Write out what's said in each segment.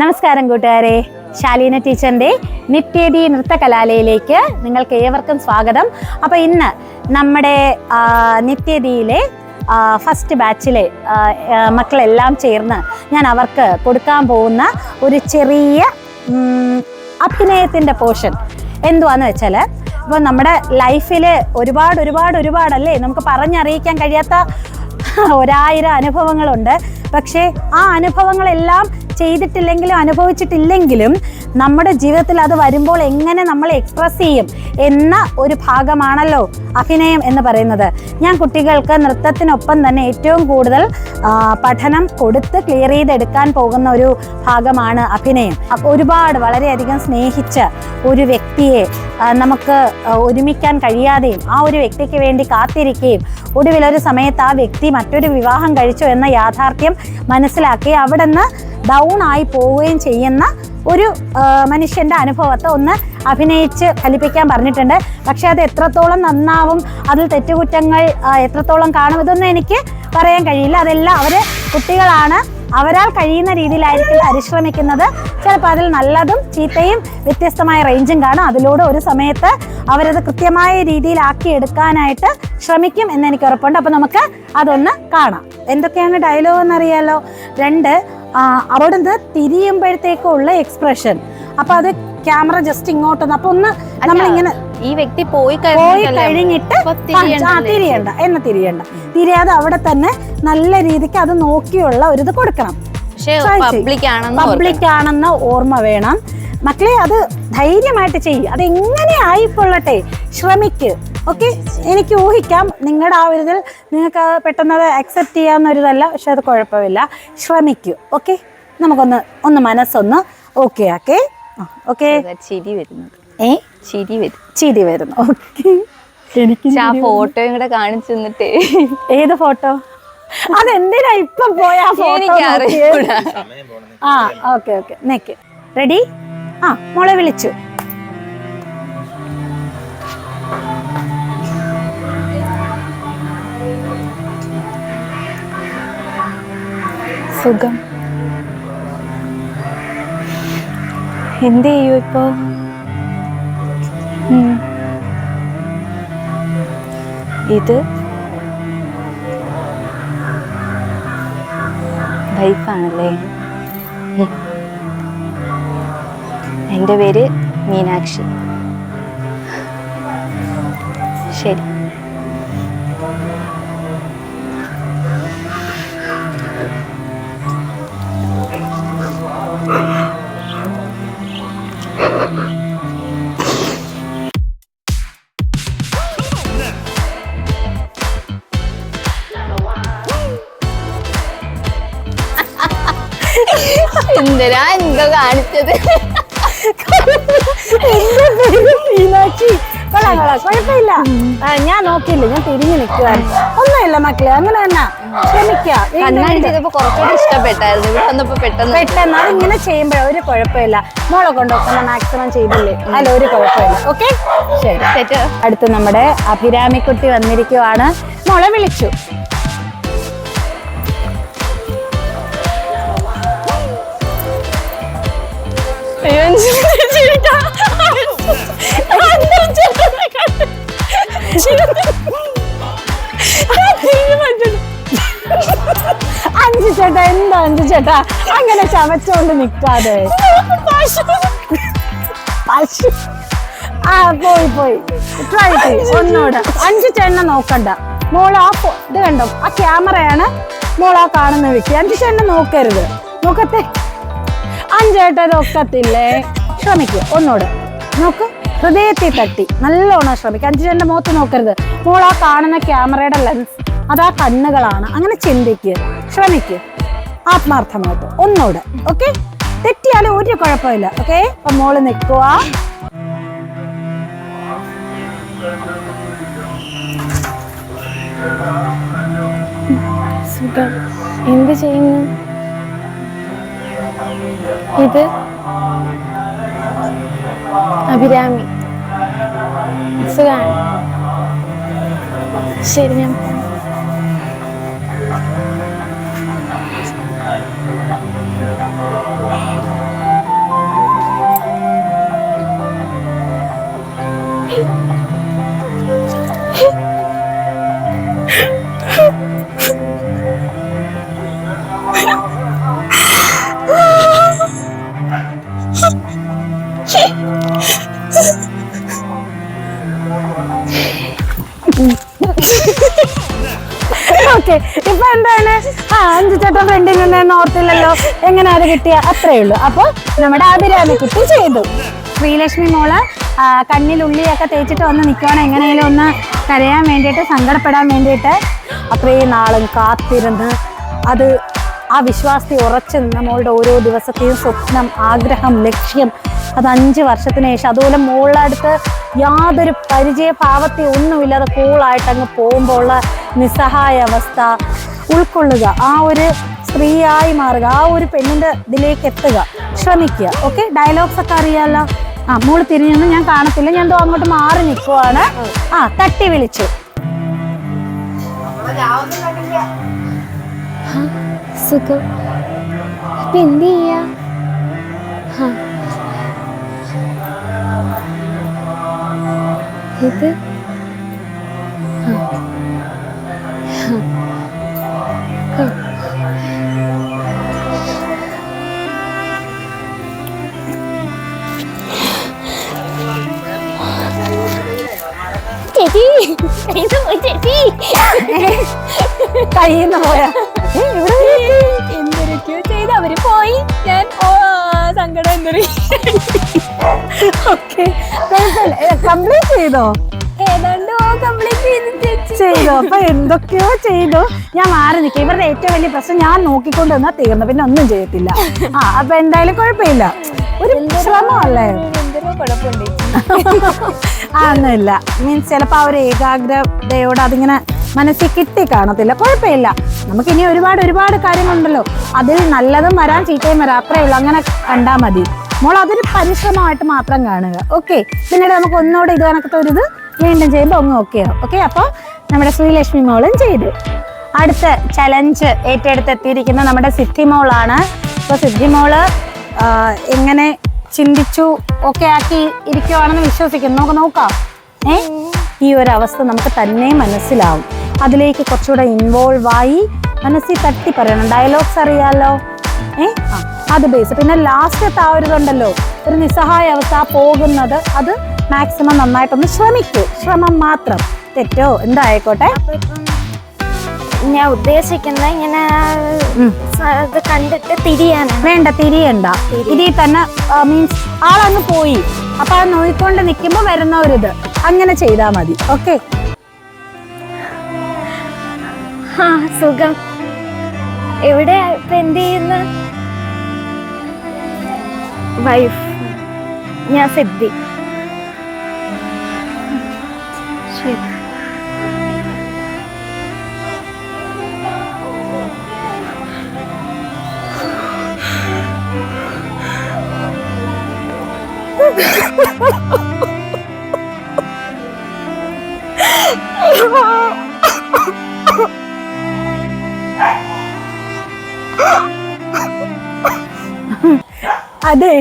നമസ്കാരം കൂട്ടുകാരെ. ശാലീന ടീച്ചറിന്റെ നിത്യതി നൃത്തകലാലയയിലേക്ക് നിങ്ങൾക്ക് ഏവർക്കും സ്വാഗതം. അപ്പോൾ ഇന്ന് നമ്മുടെ നിത്യതിയിലെ ഫസ്റ്റ് ബാച്ചിലെ മക്കളെല്ലാം ചേർന്ന് ഞാൻ അവർക്ക് കൊടുക്കാൻ പോകുന്ന ഒരു ചെറിയ അഭിനയത്തിന്റെ പോർഷൻ എന്തുവാന്ന് വെച്ചാൽ ഇപ്പോൾ നമ്മുടെ ലൈഫിൽ ഒരുപാട് ഒരുപാട് ഒരുപാടല്ലേ? നമുക്ക് പറഞ്ഞറിയിക്കാൻ കഴിയാത്ത ഒരായിരം അനുഭവങ്ങളുണ്ട്. പക്ഷേ ആ അനുഭവങ്ങളെല്ലാം ചെയ്തിട്ടില്ലെങ്കിലും അനുഭവിച്ചിട്ടില്ലെങ്കിലും നമ്മുടെ ജീവിതത്തിൽ അത് വരുമ്പോൾ എങ്ങനെ നമ്മൾ എക്സ്പ്രസ് ചെയ്യും എന്ന ഒരു ഭാഗമാണല്ലോ അഭിനയം എന്ന് പറയുന്നത്. ഞാൻ കുട്ടികൾക്ക് നൃത്തത്തിനൊപ്പം തന്നെ ഏറ്റവും കൂടുതൽ പഠനം കൊടുത്ത് ക്ലിയർ ചെയ്തെടുക്കാൻ പോകുന്ന ഒരു ഭാഗമാണ് അഭിനയം. ഒരുപാട് വളരെയധികം സ്നേഹിച്ച ഒരു വ്യക്തിയെ നമുക്ക് ഒരുമിക്കാൻ കഴിയാതെയും ആ ഒരു വ്യക്തിക്ക് വേണ്ടി കാത്തിരിക്കുകയും ഒടുവിൽ ഒരു സമയത്ത് ആ വ്യക്തി മറ്റൊരു വിവാഹം കഴിച്ചു എന്ന യാഥാർത്ഥ്യം മനസ്സിലാക്കി അവിടെ നിന്ന് ഡൗൺ ആയി പോവുകയും ചെയ്യുന്ന ഒരു മനുഷ്യന്റെ അനുഭവത്തെ ഒന്ന് അഭിനയിച്ച് ഫലിപ്പിക്കാൻ പറഞ്ഞിട്ടുണ്ട്. പക്ഷേ അത് എത്രത്തോളം നന്നാവും അതിൽ തെറ്റുകുറ്റങ്ങൾ എത്രത്തോളം കാണും ഇതൊന്നും എനിക്ക് പറയാൻ കഴിയില്ല. അതെല്ലാം അവർ കുട്ടികളാണ്. അവരാൽ കഴിയുന്ന രീതിയിലായിരിക്കും പരിശ്രമിക്കുന്നത്. ചിലപ്പോൾ അതിൽ നല്ലതും ചീത്തയും വ്യത്യസ്തമായ റേഞ്ചും കാണും. അതിലൂടെ ഒരു സമയത്ത് അവരത് കൃത്യമായ രീതിയിലാക്കി എടുക്കാനായിട്ട് ശ്രമിക്കും എന്ന് എനിക്ക് ഉറപ്പുണ്ട്. അപ്പോൾ നമുക്ക് അതൊന്ന് കാണാം. എന്തൊക്കെയാണ് ഡയലോഗ് എന്നറിയാലോ? രണ്ട് അവിടുന്ന് തിരിയുമ്പോഴത്തേക്കുള്ള എക്സ്പ്രഷൻ അപ്പൊ അത് ക്യാമറ ജസ്റ്റ് ഇങ്ങോട്ടൊന്ന് അപ്പൊ ഒന്ന് നമ്മളിങ്ങനെ ഈ വ്യക്തി പോയി പോയി കഴിഞ്ഞിട്ട് തിരിയണ്ട എന്ന തിരിയണ്ട. തിരിയാതെ അവിടെ തന്നെ നല്ല രീതിക്ക് അത് നോക്കിയുള്ള ഒരു ഇത് കൊടുക്കണം പബ്ലിക് ആണെന്ന ഓർമ്മ വേണം. മക്കളെ അത് ധൈര്യമായിട്ട് ചെയ്യും. അത് എങ്ങനെ ആയിക്കൊള്ളട്ടെ? ശ്രമിക്ക്. ഓക്കെ? എനിക്ക് ഊഹിക്കാം. നിങ്ങളുടെ ആ ഒരു ഇതിൽ നിങ്ങൾക്ക് പെട്ടെന്ന് അത് അക്സെപ്റ്റ് ചെയ്യാവുന്നൊരിതല്ല. പക്ഷെ അത് കുഴപ്പമില്ല. ശ്രമിക്കൂ. ഓക്കെ? നമുക്കൊന്ന് ഒന്ന് മനസ്സൊന്ന് ഓക്കെ ആക്കേ. ഓക്കെ. ചിരി വരുന്നത്. ഏ? ചിരി വരും. ചിരി വരുന്നു. ഓക്കെ. എനിക്ക് ആ ഫോട്ടോയും കൂടെ കാണിച്ചു തന്നിട്ടേ. ഏത് ഫോട്ടോ? അതെന്തിനാ ഇപ്പൊ പോയാ ഫോട്ടോ. ആ ഓക്കെ ഓക്കെ. നെക്ക്. റെഡി ആ മോളെ വിളിച്ചു. സുഖം. എന്ത് ചെയ്യൂ ഇപ്പോ. ഇത്? ലൈഫാണല്ലേ. എന്റെ പേര് മീനാക്ഷി. ശരി. എന്തിനാ എന്തോ കാണിച്ചത്? മീനാക്ഷി കൊള്ളാം. കൊള്ളാം കുഴപ്പമില്ല ഞാൻ നോക്കിയില്ല ഞാൻ തിരിഞ്ഞു നിൽക്കുവായിരുന്നു ഒന്നുമില്ല മക്കളെ അങ്ങനെ തന്നെ. ചെയ്തപ്പോ കുറച്ചുകൂടി ഇഷ്ടപ്പെട്ടായിരുന്നു. ഇവിടെ വന്നപ്പോ പെട്ടെന്ന് പെട്ടെന്ന് അതിങ്ങനെ ചെയ്യുമ്പോഴേ ഒരു കുഴപ്പമില്ല. മോളെ കൊണ്ടുവക്കുന്ന മാക്സിമം ചെയ്തില്ലേ? അല്ല ഒരു കുഴപ്പമില്ല. ഓക്കെ ശരി. അടുത്ത് നമ്മുടെ അഭിരാമിക്കുട്ടി വന്നിരിക്കുവാണ്. മോളെ വിളിച്ചു. അഞ്ചു ചേട്ടാ എന്താ അഞ്ചു ചേട്ടാ അങ്ങനെ ചവച്ചോണ്ട് നിക്കാതെ പശു. ആ പോയി പോയി ട്രൈ ചെയ്യും ഒന്നുകൂടെ അഞ്ചു ചേട്ടനെ നോക്കണ്ട മോൾ ആ ഇത് കണ്ടോ ആ ക്യാമറയാണ് മോൾ ആ കാണുന്ന വ്യക്തി അഞ്ചു ചേട്ടനെ നോക്കരുത് നോക്കത്തെ അഞ്ചേട്ടൻ ഒക്കത്തില്ലേ ശ്രമിക്കൂ ഒന്നോട്. നോക്ക് ഹൃദയത്തിൽ തട്ടി. നല്ലോണം ശ്രമിക്കുക അഞ്ചു ചേട്ടന്റെ മുഖത്ത് നോക്കരുത്. മോൾ ആ കാണുന്ന ക്യാമറയുടെ ലെൻസ് അത് ആ കണ്ണുകളാണ്. അങ്ങനെ ചിന്തിക്കുക ശ്രമിക്കുക ആത്മാർത്ഥമായിട്ട്. ഒന്നോട്. ഓക്കെ? തെറ്റിയാലും ഒരു കുഴപ്പമില്ല. ഓക്കെ? അപ്പൊ മോൾ നിൽക്കുക എന്ത് ചെയ്യുന്നു? ഇത് അഭിരാമി. സുഖാണ്. ശരി ഞാൻ ചേട്ടൻ ഫ്രണ്ടിൽ നിന്ന് ഓർത്തില്ലല്ലോ. എങ്ങനെ അത് കിട്ടിയ? അത്രേ ഉള്ളൂ. അപ്പൊ നമ്മുടെ അഭിരാമി കുട്ടി ചെയ്തു. ശ്രീലക്ഷ്മി മോൾ കണ്ണിൽ ഉള്ളിയൊക്കെ തേച്ചിട്ട് വന്ന് നിൽക്കുവാണ് എങ്ങനെയെങ്കിലും ഒന്ന് കരയാൻ വേണ്ടിയിട്ട് സങ്കടപ്പെടാൻ വേണ്ടിയിട്ട് അത്രയും നാളും കാത്തിരുന്ന് അത് ആ വിശ്വാസത്തെ ഉറച്ചു നിന്ന മോളുടെ ഓരോ ദിവസത്തെയും സ്വപ്നം ആഗ്രഹം ലക്ഷ്യം അത് അഞ്ച് വർഷത്തിന് ശേഷം അതുപോലെ മോളുടെ അടുത്ത് യാതൊരു പരിചയ ഭാവത്തെ ഒന്നുമില്ലാതെ കൂളായിട്ട് അങ്ങ് പോകുമ്പോൾ ഉള്ള നിസ്സഹായ അവസ്ഥ ഉൾക്കൊള്ളുക ആ ഒരു സ്ത്രീയായി മാറുക ആ ഒരു പെണ്ണിന്റെ ഇതിലേക്ക് എത്തുക ശ്രമിക്കുക. ഓക്കെ ഡയലോഗ്സ് ഒക്കെ അറിയാലോ? ആ മോൾ തിരിഞ്ഞൊന്നും ഞാൻ കാണത്തില്ല. ഞാൻ അങ്ങോട്ട് മാറി നിൽക്കുവാണ് ആ തട്ടി വിളിച്ചു. സുഖം. ഇത് കയ്യിൽ നിന്ന് പോയാ. എന്തൊരൊക്കെയോ ചെയ്ത് അവർ പോയി. ഞാൻ സങ്കടം എന്തൊരു ഓക്കെ. കംപ്ലീറ്റ് ചെയ്തോ? ഏതാണ്ട് ചെയ്ത് അപ്പൊ എന്തൊക്കെയോ ചെയ്തു. ഞാൻ മാറി നിൽക്കും. ഇവരുടെ ഏറ്റവും വലിയ പ്രശ്നം ഞാൻ നോക്കിക്കൊണ്ട് വന്നാൽ തീർന്നു. പിന്നെ ഒന്നും ചെയ്യത്തില്ല. ആ അപ്പൊ എന്തായാലും കുഴപ്പമില്ല. ഒരു ശ്രമമല്ലേ? ഒന്നുമില്ല മീൻസ് ചിലപ്പോ ആ ഒരു ഏകാഗ്രതയോട് അതിങ്ങനെ മനസ്സിൽ കിട്ടി കാണത്തില്ല. കുഴപ്പമില്ല. നമുക്ക് ഇനി ഒരുപാട് ഒരുപാട് കാര്യങ്ങളുണ്ടല്ലോ. അതിൽ നല്ലതും വരാൻ ചീത്തയും വരാം. അത്രേ ഉള്ളൂ. അങ്ങനെ കണ്ടാൽ മതി. മോൾ അതൊരു പരിശ്രമമായിട്ട് മാത്രം കാണുക. ഓക്കെ? പിന്നീട് നമുക്ക് ഒന്നുകൂടെ ഇത് കണക്കത്തെ ഒരു ഇത് വീണ്ടും ചെയ്യുമ്പോൾ അങ്ങ് ഓക്കെ ആവും. ഓക്കെ? അപ്പോൾ നമ്മുടെ ശ്രീലക്ഷ്മി മോളും ചെയ്തു. അടുത്ത ചലഞ്ച് ഏറ്റെടുത്തെത്തിയിരിക്കുന്ന നമ്മുടെ സിദ്ധി മോളാണ്. അപ്പോൾ സിദ്ധി മോൾ എങ്ങനെ ചിന്തിച്ചു ഒക്കെ ആക്കി ഇരിക്കുവാണെന്ന് വിശ്വസിക്കുന്നു. നമുക്ക് നോക്കാം. ഏ? ഈ ഒരു അവസ്ഥ നമുക്ക് തന്നെ മനസ്സിലാവും. അതിലേക്ക് കുറച്ചുകൂടെ ഇൻവോൾവ് ആയി മനസ്സിൽ തട്ടി പറയണം. ഡയലോഗ്സ് അറിയാലോ? ഏ? ആ അത് ബേസ് പിന്നെ ലാസ്റ്റത്തെ ആ ഒരു ഇതുണ്ടല്ലോ. ഒരു നിസ്സഹായ അവസ്ഥ ആ പോകുന്നത് അത് മാക്സിമം നന്നായിട്ടൊന്ന് ശ്രമിക്കൂ. ശ്രമം മാത്രം. തെറ്റോ? എന്തായിക്കോട്ടെ? ഞാൻ ഉദ്ദേശിക്കുന്നത് ഇങ്ങനെ ഇത് കണ്ടിട്ട് തിരിയാനാണ്. വേണ്ട തിരിയണ്ട. ഇതിൽ തന്നെ മീൻസ് ആളങ്ങ് പോയി. അപ്പൊ അത് നോയിക്കൊണ്ട് നിൽക്കുമ്പോൾ വരുന്ന ഒരിത്. അങ്ങനെ ചെയ്താൽ മതി. ഓക്കെ ആ സുഖം. എവിടെ? ഇപ്പൊ എന്ത് ചെയ്യുന്ന? വൈഫ്. ഞാൻ സിദ്ധി. ശരി അതെ.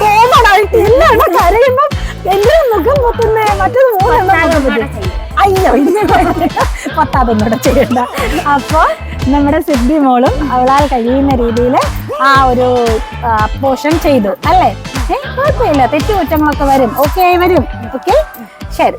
കോമണായിട്ട് എല്ലാവരും കരയുമ്പം എന്റെ മുഖം പൊത്തുന്നേ മറ്റൊരു മൂന്നെണ്ണം അയ്യോ ഇനി പത്താതൊന്നുകൂടെ ചെയ്യണ്ട. അപ്പൊ നമ്മുടെ സിദ്ധി മോളും അവളാൽ കഴിയുന്ന രീതിയിൽ ആ ഒരു പോഷൻ ചെയ്തു. അല്ലേ? കുഴപ്പമില്ല. തെറ്റുകുറ്റങ്ങളൊക്കെ വരും. ഓക്കെ ആയി വരും. ഓക്കെ ശരി.